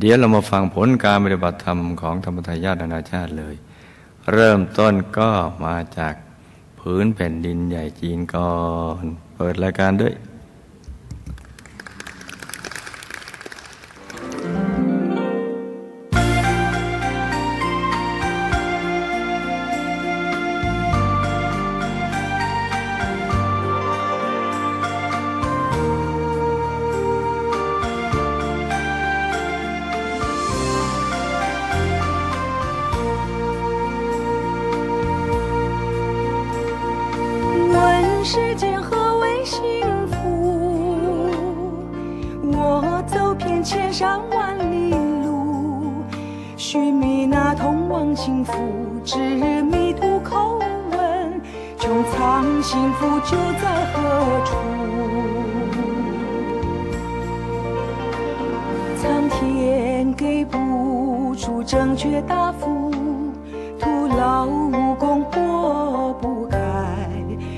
เดี๋ยวเรามาฟังผลการปฏิบัติธรรมของธรรมทายาทนานาชาติเลย เริ่มต้นก็มาจากพื้นแผ่นดินใหญ่จีนก่อน เปิดรายการด้วย 苍天给不出正确答复，徒劳无功拨不开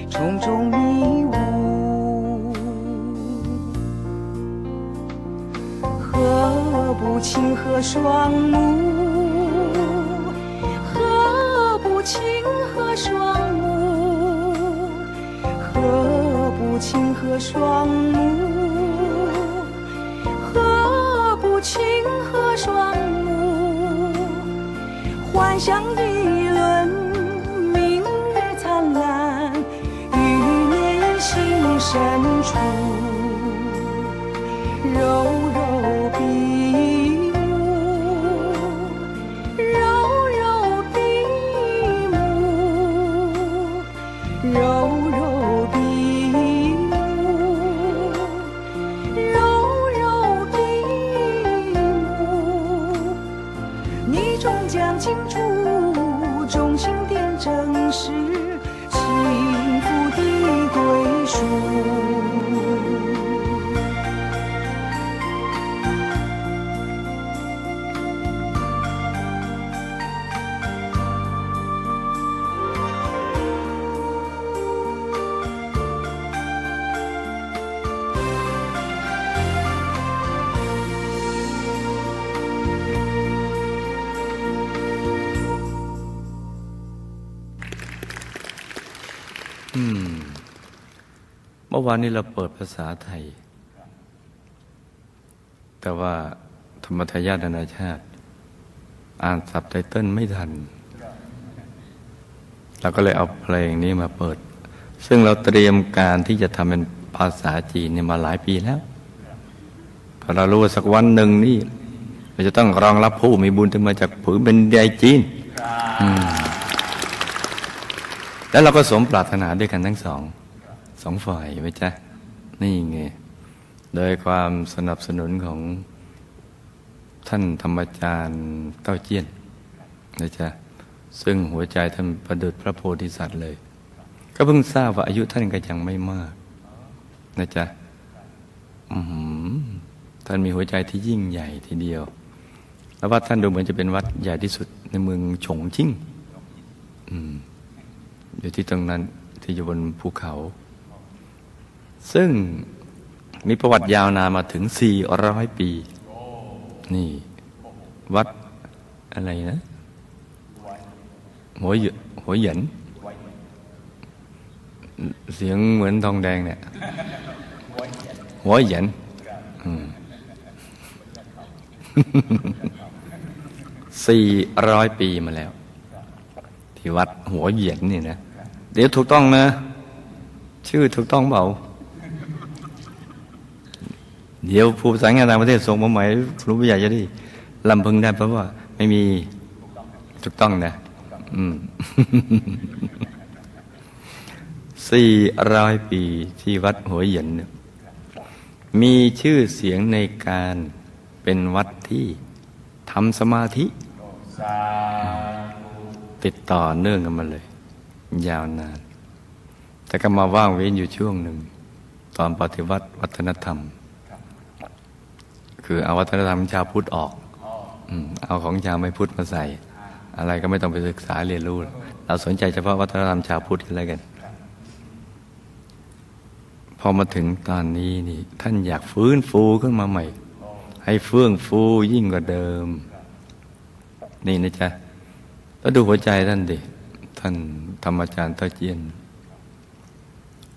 重重迷雾。何不清河双目？何不清河双目？何不清河双目？想一轮明月灿烂余念心深处柔柔笔柔柔柔 วานนี้เราเปิดภาษาไทย แต่ว่าธรรมทายาทนานาชาติ อ่านสับไตเติ้ลไม่ทัน เราก็เลยเอาเพลงนี้มาเปิด ซึ่งเราเตรียมการที่จะทำเป็นภาษาจีนเนี่ยมาหลายปีแล้วพราะเรารู้ว่าสักวันหนึ่งนี่เราจะต้องรองรับผู้มีบุญที่มาจากผืนเป็นใดจีนแล้วเราก็สมปรารถนาด้วยกันทั้งสอง สองฝ่ายไว้จ้ะนี่ไง โดยความสนับสนุนของท่านธรรมจารย์เต้าเจี้ยนนะจ๊ะซึ่งหัวใจท่านประดุจพระโพธิสัตว์เลย ก็เพิ่งทราบว่าอายุท่านก็ยังไม่มากนะจ๊ะอือหือท่านมีหัวใจที่ยิ่งใหญ่ทีเดียว แล้ววัดท่านดูเหมือนจะเป็นวัดใหญ่ที่สุดในเมืองฉงชิ่งอืมอยู่ที่ตรงนั้นที่อยู่บนภูเขา ซึ่งมีประวัติยาวนานมาถึง 400 ปี นี่ วัดอะไรนะ หัวเหยหัวเหยินเสียงเหมือนทองแดงเนี่ย หัวเหยินอืมสี่ร้อยปีมาแล้ว ที่วัดหัวเหยียนนี่นะ เดี๋ยวถูกต้องนะ ชื่อถูกต้องเปล่า เดี๋ยวผู้ประสานงานต่างประเทศส่งมาใหม่ครูผู้ใหญ่จะได้ลำพึงได้ เพราะว่าไม่มีถูกต้องนะอืมสี่ร้อยปีที่วัดหัวหยียนมีชื่อเสียงในการเป็นวัดที่ทำสมาธิ ติดต่อเนื่องกันมาเลย ยาวนาน แต่ก็มาว่างเว้นอยู่ช่วงหนึ่ง ตอนปฏิวัติวัฒนธรรม คือเอาวัฒนธรรมชาวพุทธออกอเอาของชาวไม่พุทธมาใส่ อะไรก็ไม่ต้องไปศึกษาเรียนรู้ เราสนใจเฉพาะวัฒนธรรมชาวพุทธกันแล้วกัน พอมาถึงตอนนี้นี่ ท่านอยากฟื้นฟูขึ้นมาใหม่ ให้ให้เฟื่องฟูยิ่งกว่าเดิม นี่นะจ๊ะแล้วดูหัวใจท่านดิ ท่านธรรมอาจารย์เต้าเจียน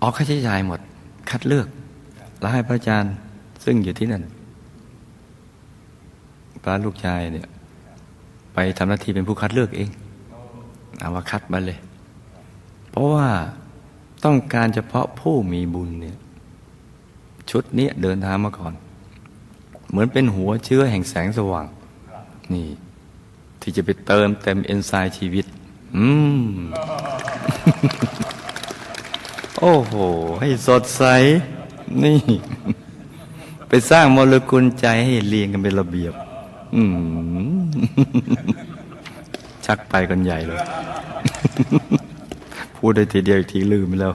ออกค่าใช้จ่ายหมด คัดเลือก แล้วให้พระอาจารย์ซึ่งอยู่ที่นั่น พระลูกชายเนี่ย ไปทำหน้าที่เป็นผู้คัดเลือกเองเอาว่าคัดมาเลย เพราะว่าต้องการเฉพาะผู้มีบุญเนี่ย ชุดนี้เดินทางมาก่อน เหมือนเป็นหัวเชื้อแห่งแสงสว่าง นี่ ที่จะไปเติมเต็มเอนไซม์ชีวิต อืม โอ้โห ให้สดใส นี่ ไปสร้างโมเลกุลใจให้เรียงกันเป็นระเบียบ ชักไปกันใหญ่เลย พูดได้ทีเดียวอีกทีลืมไปแล้ว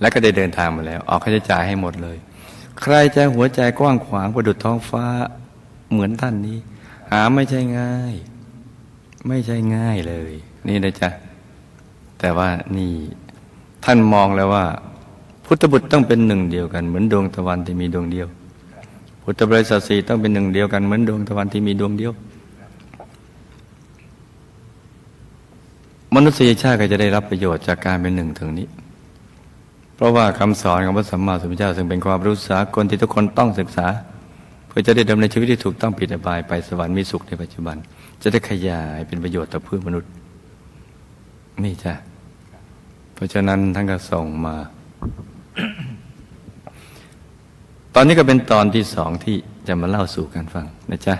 แล้วก็ได้เดินทางมาแล้ว ออกค่าใช้จ่ายให้หมดเลย ใครจะหัวใจกว้างขวางประดุจท้องฟ้าเหมือนท่านนี้ หาไม่ใช่ง่าย ไม่ใช่ง่ายเลย นี่นะจ๊ะ แต่ว่านี่ท่านมองแล้วว่า พุทธบุตรต้องเป็นหนึ่งเดียวกัน เหมือนดวงตะวันที่มีดวงเดียว พุทธบริษัทสี่ต้องเป็นหนึ่งเดียวกันเหมือนดวงตะวันที่มีดวงเดียว มนุษยชาติก็จะได้รับประโยชน์จากการเป็นหนึ่งถึงนี้ เพราะว่าคำสอนของพระสัมมาสัมพุทธเจ้าซึ่งเป็นความรู้สากลที่ทุกคนต้องศึกษา เพื่อจะได้ดำเนินชีวิตที่ถูกต้องปิดอบายไปสวรรค์มีสุขในปัจจุบัน จะได้ขยายเป็นประโยชน์ต่อเพื่อนมนุษย์ นี่จ้ะเพราะฉะนั้นท่านก็ส่งมา ตอนนี้ก็เป็นตอนที่สองที่จะมาเล่าสู่กันฟังนะจ๊ะ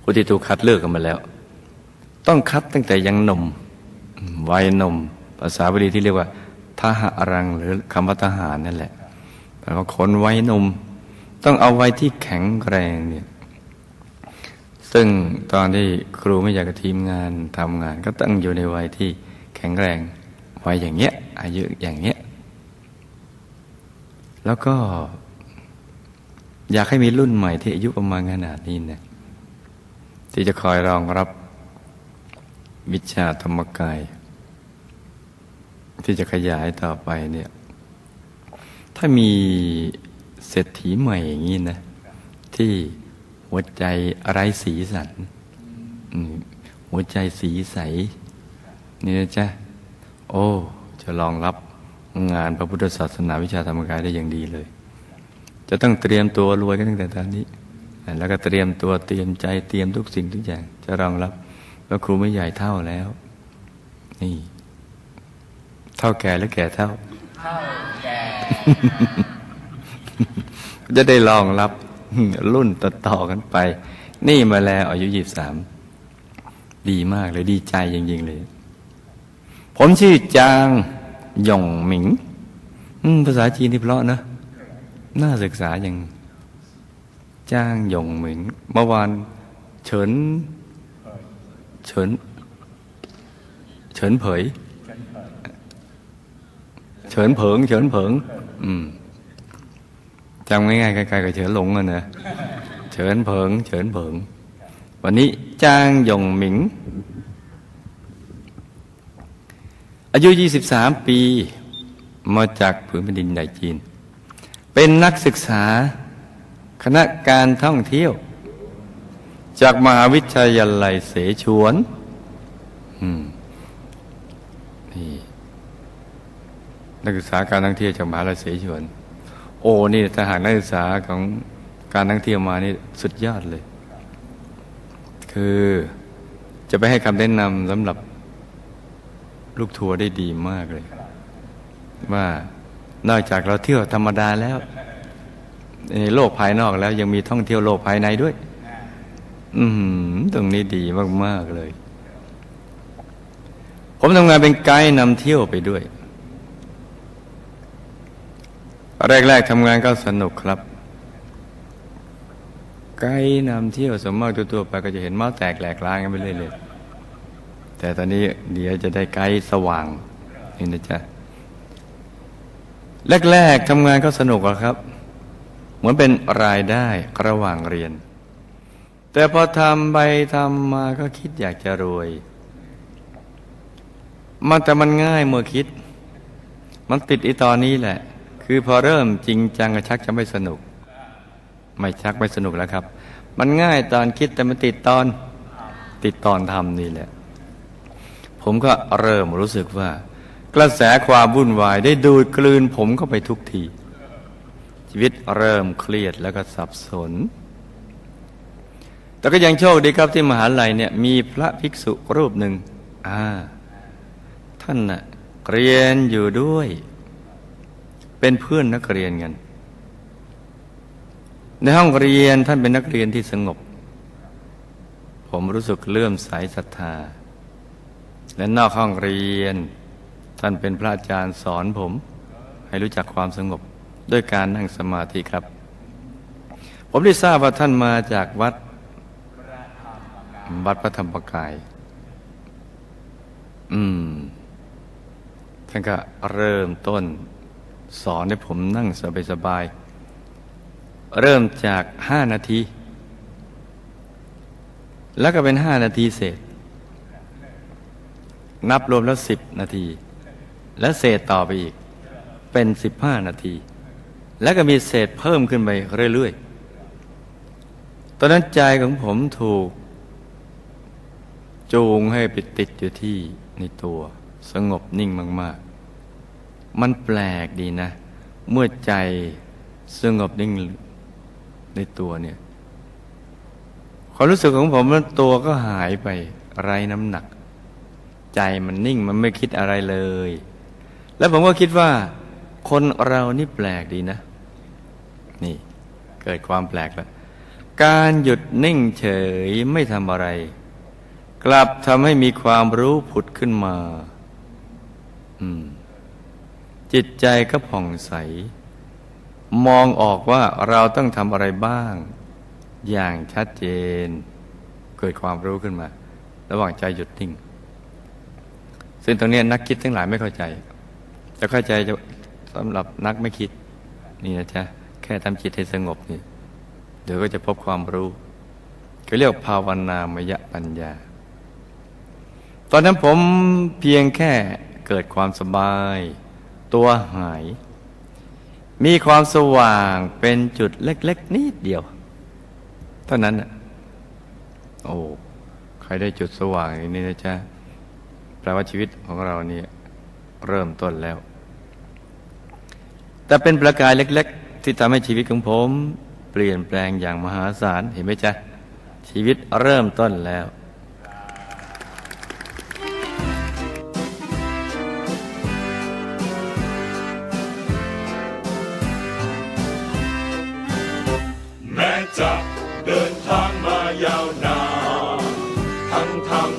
ผู้ที่ถูกคัดเลือกกันมาแล้ว ต้องคัดตั้งแต่ยังหนุ่มวัยหนุ่มภาษาบาลีที่เรียกว่าทหารังหรือคำว่าทหารนั่นแหละแปลว่าคนวัยหนุ่มต้องเอาไวัยที่แข็งแรงเนี่ยซึ่งตอนที่ครูไม่อยากกับทีมงานทำงาน ก็ตั้งอยู่ในวัยที่แข็งแรงวัยอย่างเงี้ยอายุอย่างเงี้ย แล้วก็ อยากให้มีรุ่นใหม่ที่อายุประมาณขนาดนี้นะที่จะคอยรองรับวิชาธรรมกาย ที่จะขยายต่อไปเนี่ย ถ้ามีเศรษฐีใหม่อย่างนี้นะ ที่หัวใจไร้สีสัน หัวใจสีใสนี่นะจ๊ะ โอ้ จะรองรับ งานพระพุทธศาสนาวิชาธรรมกายได้อย่างดีเลย จะต้องเตรียมตัวรวยกันตั้งแต่ตอนนี้ แล้วก็เตรียมตัวเตรียมใจเตรียมทุกสิ่งทุกอย่าง จะรองรับว่าครูไม่ใหญ่เท่าแล้ว นี่ เท่าแก่หรือแก่เท่าจะได้รองรับรุ่นต่อๆกันไป นี่มาแล้วอายุยี่สามดีมากเลยดีใจจริงๆเลย ผมชื่อจาง หยงหมิงภาษาจีนที่เพราะนะน่าศึกษาอย่างจ้างหยงหมิงเมื่อวานเฉินเฉินเฉินเผย เฉินเผิง เฉินเผิง อืมจำง่ายๆใกล้ๆกับเฉินหลงอะนะเฉินเผิง เฉินเผิง วันนี้จ้างหยงหมิง อายุ 23 ปี มาจากผืนแผ่นดินใหญ่จีน เป็นนักศึกษาคณะการท่องเที่ยว จากมหาวิทยาลัยเสฉวนนี่นักศึกษาการท่องเที่ยวจากมหาวิทยาลัยเสฉวน โอ้นี่ถ้าหากนักศึกษาของการท่องเที่ยวมานี่สุดยอดเลย คือจะไปให้คำแนะนำสำหรับ ลูกทัวร์ได้ดีมากเลย ว่านอกจากเราเที่ยวธรรมดาแล้ว ในโลกภายนอกแล้วยังมีท่องเที่ยวโลกภายในด้วย อืมตรงนี้ดีมากๆเลย ผมทำงานเป็นไกด์นำเที่ยวไปด้วย แรกๆทำงานก็สนุกครับ ไกด์นำเที่ยวสมมากตัวๆไปก็จะเห็นเมาแตกแหลกลางกันไปเรื่อยๆ แต่ตอนนี้เดี๋ยวจะได้ไกด์สว่างนี่นะจ๊ะแรกๆทำงานก็สนุกอะครับ เหมือนเป็นรายได้ระหว่างเรียน แต่พอทำไปทำมาก็คิดอยากจะรวย มันแต่มันง่ายเมื่อคิด มันติดอีตอนนี้แหละ คือพอเริ่มจริงจังก็ชักจะไม่สนุก ไม่ชักไม่สนุกแล้วครับ มันง่ายตอนคิดแต่มันติดตอน ติดตอนทำนี่แหละ ผมก็เริ่มรู้สึกว่า กระแสความวุ่นวายได้ดูดกลืนผมเข้าไปทุกที ชีวิตเริ่มเครียดแล้วก็สับสน แต่ก็ยังโชคดีครับที่มหาลัยเนี่ยมีพระภิกษุรูปหนึ่งอ่าท่านน่ะเรียนอยู่ด้วย เป็นเพื่อนนักเรียนกัน ในห้องเรียนท่านเป็นนักเรียนที่สงบ ผมรู้สึกเลื่อมใสศรัทธา และนอกห้องเรียน ท่านเป็นพระอาจารย์สอนผม ให้รู้จักความสงบด้วยการนั่งสมาธิครับ ผมได้ทราบว่าท่านมาจากวัดวัดพระธรรมกาย อืม ท่านก็เริ่มต้น สอนให้ผมนั่งสบายๆเริ่มจากห้านาที แล้วก็เป็นห้านาทีเศษ นับรวมแล้วสิบนาที และเศษต่อไปอีก เป็นสิบห้านาที แล้วก็มีเศษเพิ่มขึ้นไปเรื่อยๆ ตอนนั้นใจของผมถูก จูงให้ไปติดอยู่ที่ในตัวสงบนิ่งมาก ๆ มันแปลกดีนะ เมื่อใจสงบนิ่งในตัวเนี่ยความรู้สึกของผมมันตัวก็หายไปไร้น้ำหนัก ใจมันนิ่งมันไม่คิดอะไรเลย แล้วผมก็คิดว่า คนเรานี่แปลกดีนะ นี่เกิดความแปลกแล้ว การหยุดนิ่งเฉยไม่ทำอะไร กลับทำให้มีความรู้ผุดขึ้นมา อืม จิตใจก็ผ่องใส มองออกว่าเราต้องทำอะไรบ้าง อย่างชัดเจน เกิดความรู้ขึ้นมา ระหว่างใจหยุดนิ่ง ซึ่งตรงนี้นักคิดทั้งหลายไม่เข้าใจ จะเข้าใจจะสำหรับนักไม่คิด นี่นะจ๊ะแค่ทำจิตให้สงบนี่เดี๋ยวก็จะพบความรู้เขาเรียกภาวนามยปัญญา ตอนนั้นผมเพียงแค่เกิดความสบาย ตัวหาย มีความสว่างเป็นจุดเล็ก ๆ นิดเดียว เท่านั้นน่ะโอ้ใครได้จุดสว่างอย่างนี้นะจ๊ะ แปลว่าชีวิตของเรานี่เริ่มต้นแล้ว แต่เป็นประกายเล็ก ๆ ที่ทำให้ชีวิตของผม เปลี่ยนแปลงอย่างมหาศาลเห็นไหมจ๊ะ ชีวิตเริ่มต้นแล้วแม้จะเดินทางมายาวนานทั้งทาง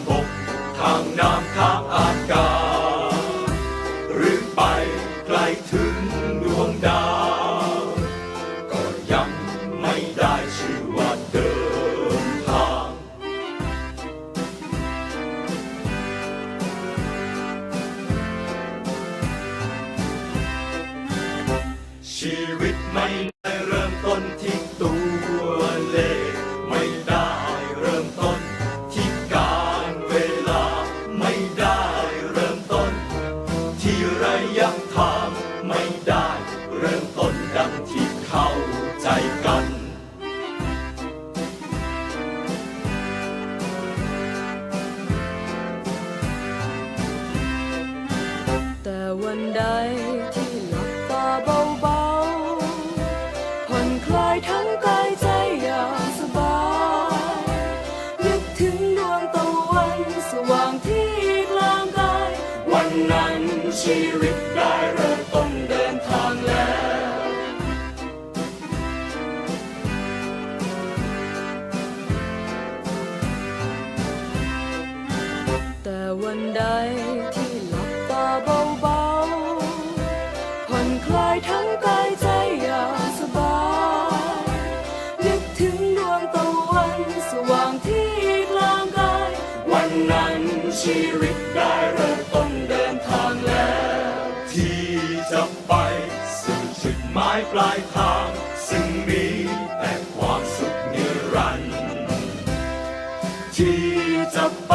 ชี ปลายทาง ซึ่งมีแต่ความสุขนิรันดร์ที่จะไป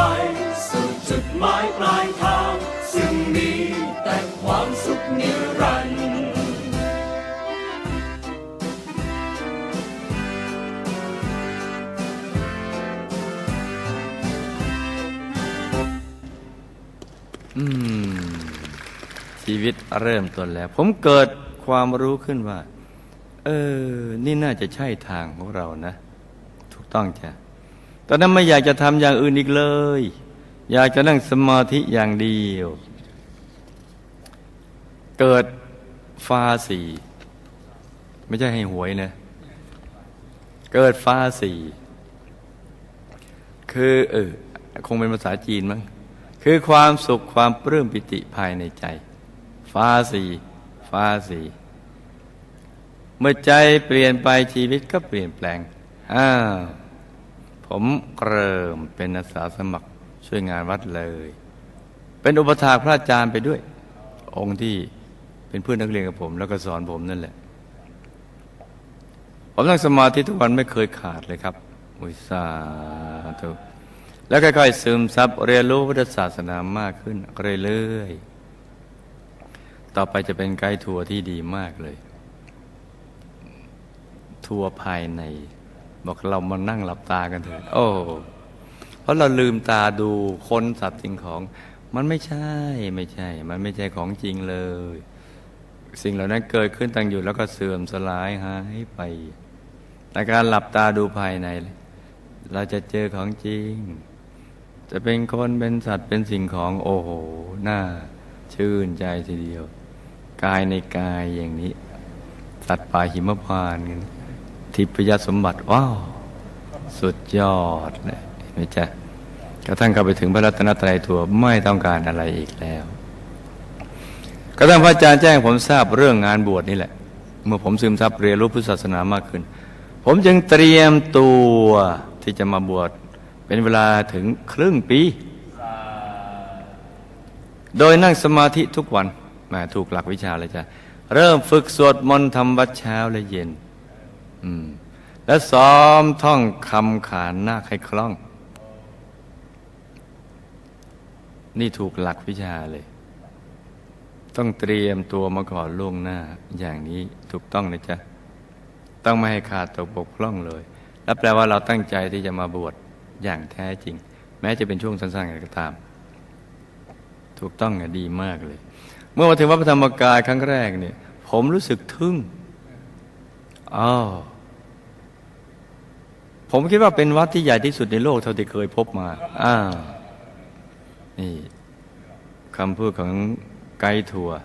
สู่จุดหมายปลายทาง ซึ่งมีแต่ความสุขนิรันดร์อืม ชีวิตเริ่มต้นแล้ว ผมเกิด ความรู้ขึ้นว่า เออ นี่น่าจะใช่ทางของเรานะ ถูกต้องจ้ะตอนนั้นไม่อยากจะทำอย่างอื่นอีกเลย อยากจะนั่งสมาธิอย่างเดียว เกิดฟาสีไม่ใช่ให้หวยนะ เกิดฟาสีคือเออคงเป็นภาษาจีนมั้งคือความสุขความปลื้มปิติภายในใจ ฟ้าสีฟ้าสี เมื่อใจเปลี่ยนไปชีวิตก็เปลี่ยนแปลง อ้าว ผมเริ่มเป็นอาสาสมัครช่วยงานวัดเลย เป็นอุปถากพระอาจารย์ไปด้วย องค์ที่เป็นเพื่อนนักเรียนกับผม แล้วก็สอนผมนั่นแหละ ผมนั่งสมาธิทุกวันไม่เคยขาดเลยครับ อุยสาธุแล้วค่อยๆซึมซับเรียนรู้พุทธศาสนามากขึ้นเรื่อยๆต่อไปจะเป็นไกด์ทัวร์ที่ดีมากเลย ทัวร์ภายใน บอกเรามานั่งหลับตากันเถอะโอ้เพราะเราลืมตาดูคนสัตว์สิ่งของ มันไม่ใช่ไม่ใช่ มันไม่ใช่ของจริงเลย สิ่งเหล่านั้นเกิดขึ้นตั้งอยู่แล้วก็เสื่อมสลายหายไปในการหลับตาดูภายใน เราจะเจอของจริง จะเป็นคนเป็นสัตว์เป็นสิ่งของโอ้โหน่าชื่นใจทีเดียว กายในกายอย่างนี้ สัตว์ป่าหิมพานกัน ทิพยสมบัติว้าวสุดยอดเลยเห็นไหมจ๊ะกระทั่งเข้าไปถึงพระรัตนตรัยตัวไม่ต้องการอะไรอีกแล้วกระทั่งพระอาจารย์แจ้งผมทราบเรื่องงานบวชนี่แหละ เมื่อผมซึมซับเรียนรู้พุทธศาสนามากขึ้น ผมจึงเตรียมตัวที่จะมาบวชเป็นเวลาถึงครึ่งปี โดยนั่งสมาธิทุกวันมาถูกหลักวิชาเลยจ้ะเริ่มฝึกสวดมนต์ทำวัดเช้าและเย็น และซ้อมท่องคำขานนาคให้คล่อง นี่ถูกหลักวิชาเลย ต้องเตรียมตัวมาก่อนล่วงหน้าอย่างนี้ถูกต้องนะจ๊ะ ต้องไม่ให้ขาดตกบกพร่องเลย และแปลว่าเราตั้งใจที่จะมาบวชอย่างแท้จริง แม้จะเป็นช่วงสั้นๆก็ตาม ถูกต้องอะดีมากเลย เมื่อมาถึงวัดพระธรรมกายครั้งแรกเนี่ย ผมรู้สึกทึ่ง อ้าวผมคิดว่าเป็นวัดที่ใหญ่ที่สุดในโลกเท่าที่เคยพบมา อ้าวนี่คำพูดของไกด์ทัวร์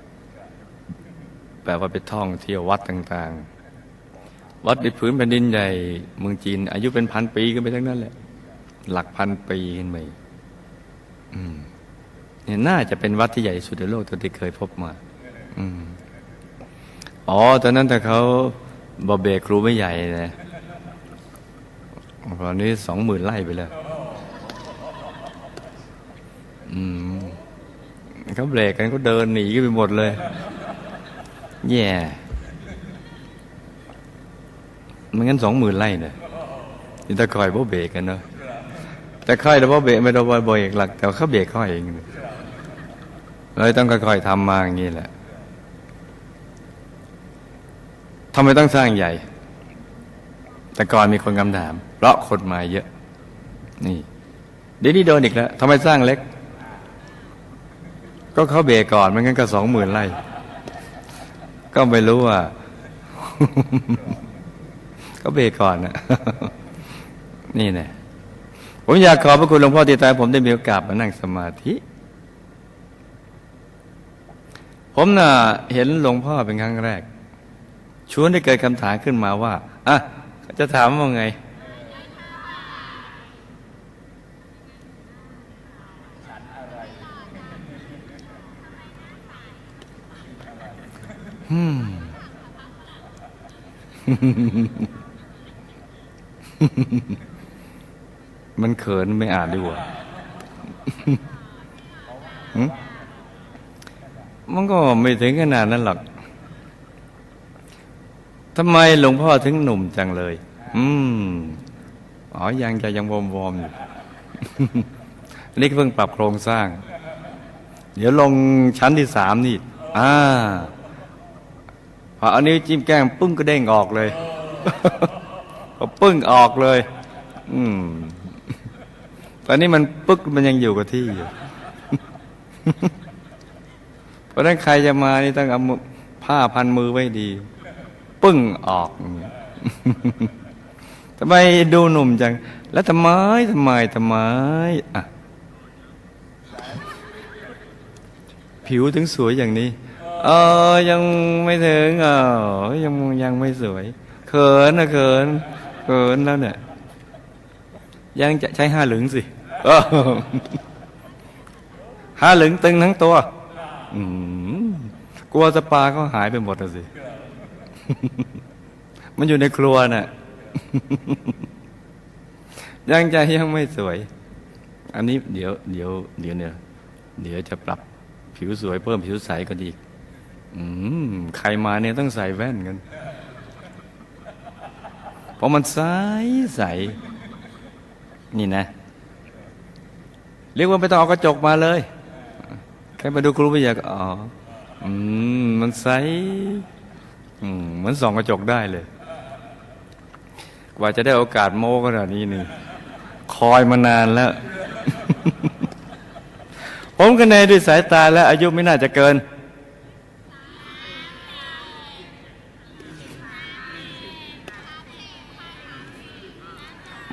แปลว่าไปท่องเที่ยววัดต่าง ๆ วัดในพื้นแผ่นดินใหญ่เมืองจีน อายุเป็นพันปีกันไปทั้งนั้นแหละ หลักพันปีขึ้นไปเนี่ยน่าจะเป็นวัดที่ใหญ่ที่สุดในโลกเท่าที่เคยพบมา อืมอ๋อตอนนั้นแต่เขา บอเบครูไม่ใหญ่นะตอนนี้สองหมื่นไร่ไปแล้ว อืมเขาเบรกกันเขาเดินหนีกันไปหมดเลย แย่ไม่งั้นสองหมื่นไร่เนี่ยนี่ตะคอยบ่เบรกกันเนาะแต่ค่อยแต่ว่เบรกไม่ได้ว่เบรกหลัก แต่เขาเบรกค่อยเองเลยต้องค่อยๆทำมาอย่างนี้แหละ ทำไมต้องสร้างใหญ่ แต่ก่อนมีคนคำถาม เพราะคนมาเยอะ นี่เดี๋ยวนี้โดนอีกแล้วทำไมสร้างเล็ก ก็เขาเบรก่อนมันงั้นก็สองหมื่นไร่ก็ไม่รู้ว่าก็เบรก่อนนะนี่แน่ผมอยากขอบพระคุณหลวงพ่อที่ตายผมได้มีโอกาสมานั่งสมาธิ ผมน่ะเห็นหลวงพ่อเป็นครั้งแรก ชวนได้เกิดคำถามขึ้นมาว่าอะจะถามว่าไง อืมมันเขินไม่อ่านดีกว่ามันก็ไม่ถึงขนาดนั้นหรอก ทำไมหลวงพ่อถึงหนุ่มจังเลย อืม อ๋อ ยังจะยังวอมวอมๆอยู่นนี้ก็เพิ่งปรับโครงสร้าง เดี๋ยวลงชั้นที่สามนี่ อ่า พออันนี้วจิ้มแก้มปึ้งก็เด้งออกเลยพอปึ้งออกเลย อืม ตอนนี้มันปึ๊กมันยังอยู่กับที่อยู่ผราะนั้นใครจะมานี่ต้องเอาผ้าพันมือไว้ดี ปึ้งออกทำไมดูหนุ่มจัง แล้วทำไมทำไมทำไมอะผิวถึงสวยอย่างนี้ เออ ยังไม่ถึงเออยังยังไม่สวย เขินนะเขิน เขินแล้วเนี่ย ยังจะใช้ห้าหลึงสิห้าหลึงตึงทั้งตัวอืมกลัวสปาเขาหายไปหมดแล้วสิ มันอยู่ในครัวน่ะยังใจยังไม่สวย อันนี้เดี๋ยวเดี๋ยวเดี๋ยวเนี่ยเดี๋ยวจะปรับผิวสวยเพิ่มผิวใสก็ดีอืมใครมาเนี่ยต้องใส่แว่นกัน เพราะมันใสใส นี่นะ เรียกว่าไม่ต้องเอากระจกมาเลยแค่มาดูครูไม่อยากอ๋อ อืม มันใส เหมือนส่องกระจกได้เลย กว่าจะได้โอกาสโม้ขนาดนี้นี่ คอยมานานแล้ว ผมคะแนนด้วยสายตาและอายุไม่น่าจะเกิน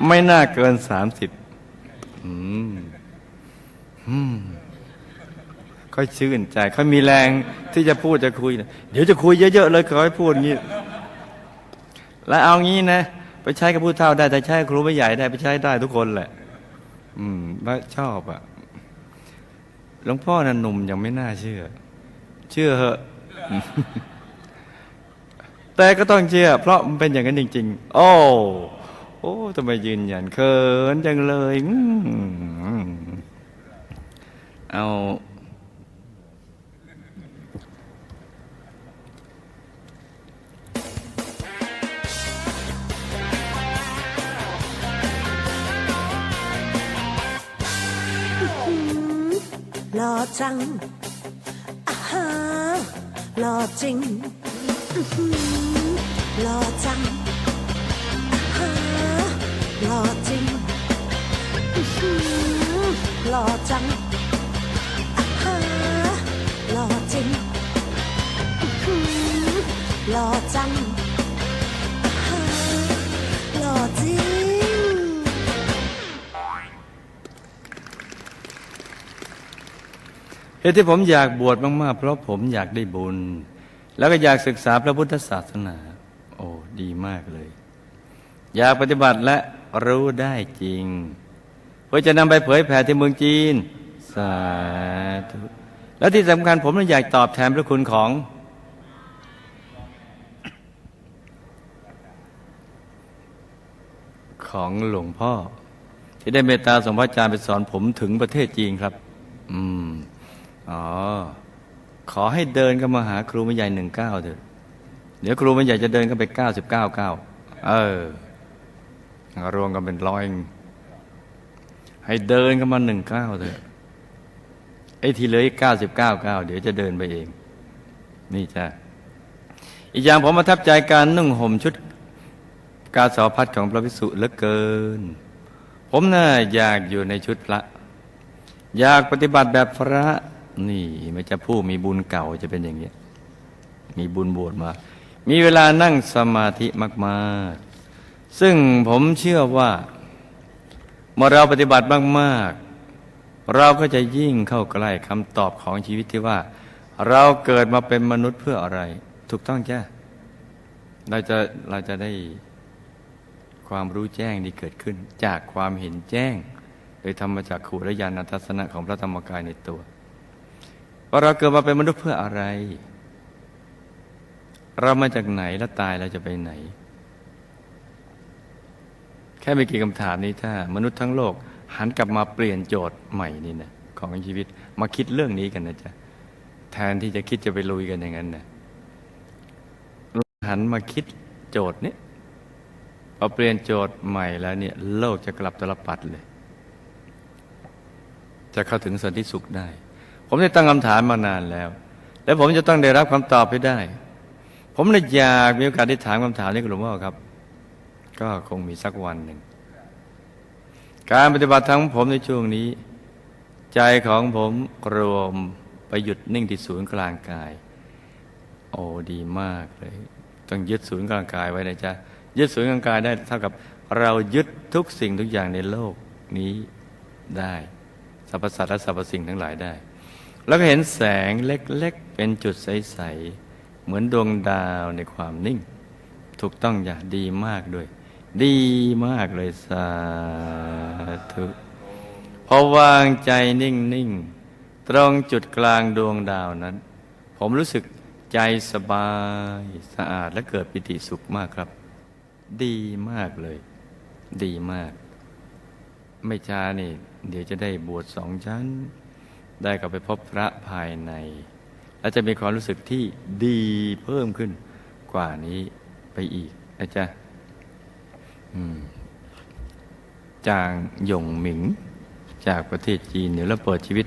ไม่น่าเกินสามสิบค่อยชื่นใจค่อยมีแรง ที่จะพูดจะคุยนะเดี๋ยวจะคุยเยอะๆเลยขอให้พูดอย่างนี้ แล้วเอางี้นะไปใช้กับผู้เฒ่าได้แต่ใช้ครูไม่ใหญ่ได้ไปใช้ได้ทุกคนแหละ อืมว่าชอบอะหลวงพ่อน่ะหนุ่มยังไม่น่าเชื่อ เชื่อเหอะแต่ก็ต้องเชื่อ เพราะมันเป็นอย่างนั้นจริง ๆ โอ้โอ้ทำไมยืนยันเขินจังเลยเอา หล่อจังอาฮาหล่อจริงอือหือหล่อจังอาฮาหล่อจริงอือหือหล่อจังอาฮาหล่อจริงอือหือหล่อจัง เหตุที่ผมอยากบวชมากๆ เพราะผมอยากได้บุญ แล้วก็อยากศึกษาพระพุทธศาสนา โอ้ดีมากเลย อยากปฏิบัติและรู้ได้จริง เพื่อจะนำไปเผยแผ่ที่เมืองจีน สาธุแล้วที่สำคัญผมอยากตอบแทนพระคุณของ ของหลวงพ่อ ที่ได้เมตตาส่งพระอาจารย์ไปสอนผมถึงประเทศจีนครับ อืม อ๋อ ขอให้เดินเข้ามาหาครูไม่ใหญ่หนึ่งเก้าเถอะ เดี๋ยวครูไม่ใหญ่จะเดินเข้าไปเก้าสิบเก้าเก้าเออ รวมกันเป็นร้อยให้เดินเข้ามาหนึ่งเก้าเถอะ ไอ้ที่เหลืออีกเก้าสิบเก้าเก้าเดี๋ยวจะเดินไปเอง นี่จ้ะอีกอย่างผมประทับใจการนุ่งห่มชุดกาสาวพัดของพระภิกษุเหลือเกิน ผมน่ะอยากอยู่ในชุดพระ อยากปฏิบัติแบบพระ นี่ไม่จะผู้มีบุญเก่าจะเป็นอย่างนี้ยมีบุญบวชมา มีเวลานั่งสมาธิมากๆ ซึ่งผมเชื่อว่า เมื่อเราปฏิบัติมากๆ เราก็จะยิ่งเข้าใกล้คำตอบของชีวิตที่ว่า เราเกิดมาเป็นมนุษย์เพื่ออะไร ถูกต้องจ้ะเราจะเราจะได้ความรู้แจ้งที่เกิดขึ้น จากความเห็นแจ้ง โดยธรรมจากขูและญาณทัศนะของพระธรรมกายในตัว ว่าเราเกิดมาเป็นมนุษย์เพื่ออะไร เรามาจากไหนแล้วตายเราจะไปไหน แค่ไม่กี่คำถามนี้ถ้า มนุษย์ทั้งโลก หันกลับมาเปลี่ยนโจทย์ใหม่นี่นะของชีวิตมาคิดเรื่องนี้กันนะจ๊ะแทนที่จะคิดจะไปลุยกันอย่างนั้นนะหันมาคิดโจทย์นี้พอเปลี่ยนโจทย์ใหม่แล้วเนี่ยโลกจะกลับตลปัดเลย จะเข้าถึงสันติสุขได้ ผมได้ตั้งคำถามมานานแล้ว และผมจะต้องได้รับคำตอบให้ได้ ผมเลยอยากมีโอกาสได้ถามคำถามนี้กับหลวงพ่อครับ ก็คงมีสักวันหนึ่ง การปฏิบัติทั้งผมในช่วงนี้ ใจของผมรวมไปหยุดนิ่งที่ศูนย์กลางกาย โอ้ดีมากเลย ต้องยึดศูนย์กลางกายไว้นะจ๊ะยึดศูนย์กลางกายได้เท่ากับเรายึดทุกสิ่งทุกอย่างในโลกนี้ได้สรรพสัตว์และสรรพสิ่งทั้งหลายได้ แล้วก็เห็นแสงเล็กๆ เป็นจุดใส ๆ เหมือนดวงดาวในความนิ่ง ถูกต้องอย่างดีมากด้วย ดีมากเลยสาธุพอวางใจนิ่ง ๆ ตรงจุดกลางดวงดาวนั้น ผมรู้สึกใจสบายสะอาดและเกิดปิติสุขมากครับ ดีมากเลย ดีมาก ไม่ช้านี่ เดี๋ยวจะได้บวชสองชั้น ได้กลับไปพบพระภายใน และจะมีความรู้สึกที่ดีเพิ่มขึ้นกว่านี้ไปอีกนะจ๊ะจางหยงหมิง จากประเทศจีนเดี๋ยวเราเปิดชีวิต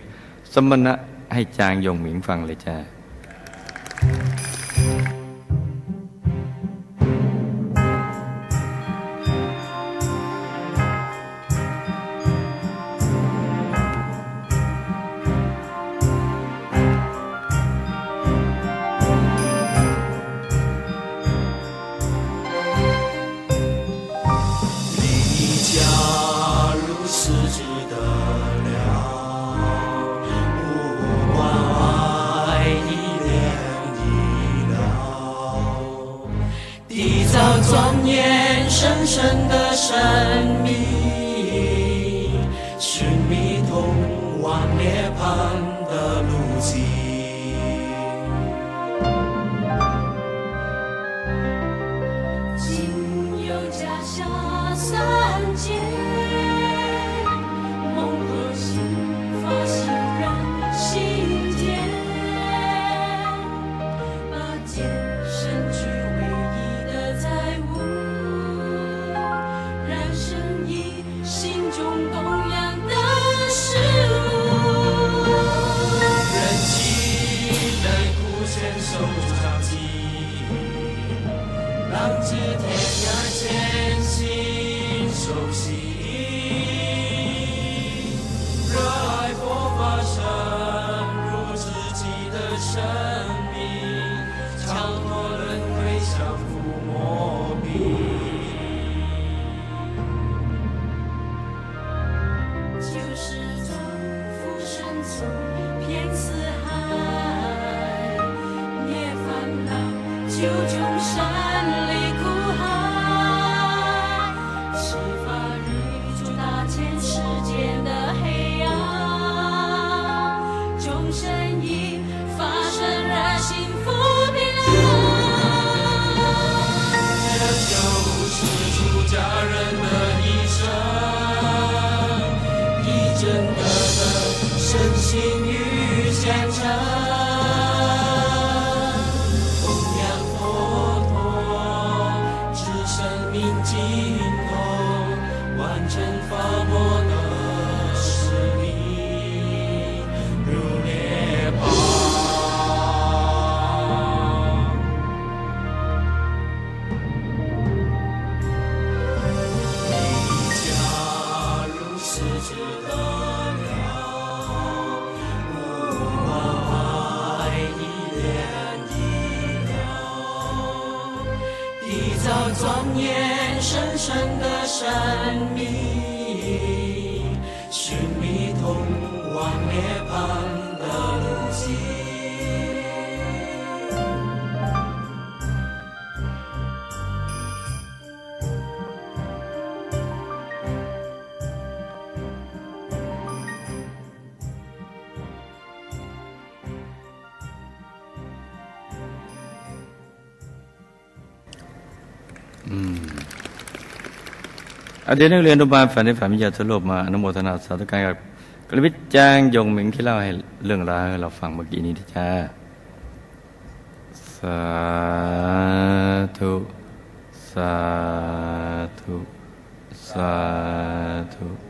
สมณะให้จางหยงหมิงฟังเลยจ้า 心山里哭真的神秘 เด็นนักเรียนอนุบาลฝันในฝันวิทยาทโลกมาอนุโมทนาสาธุการกับกรวิจจางยงหมิงที่เล่าให้เรื่องราวให้เราฟังเมื่อกี้นี้ที่จ้าสาธุ สาธุ สาธุ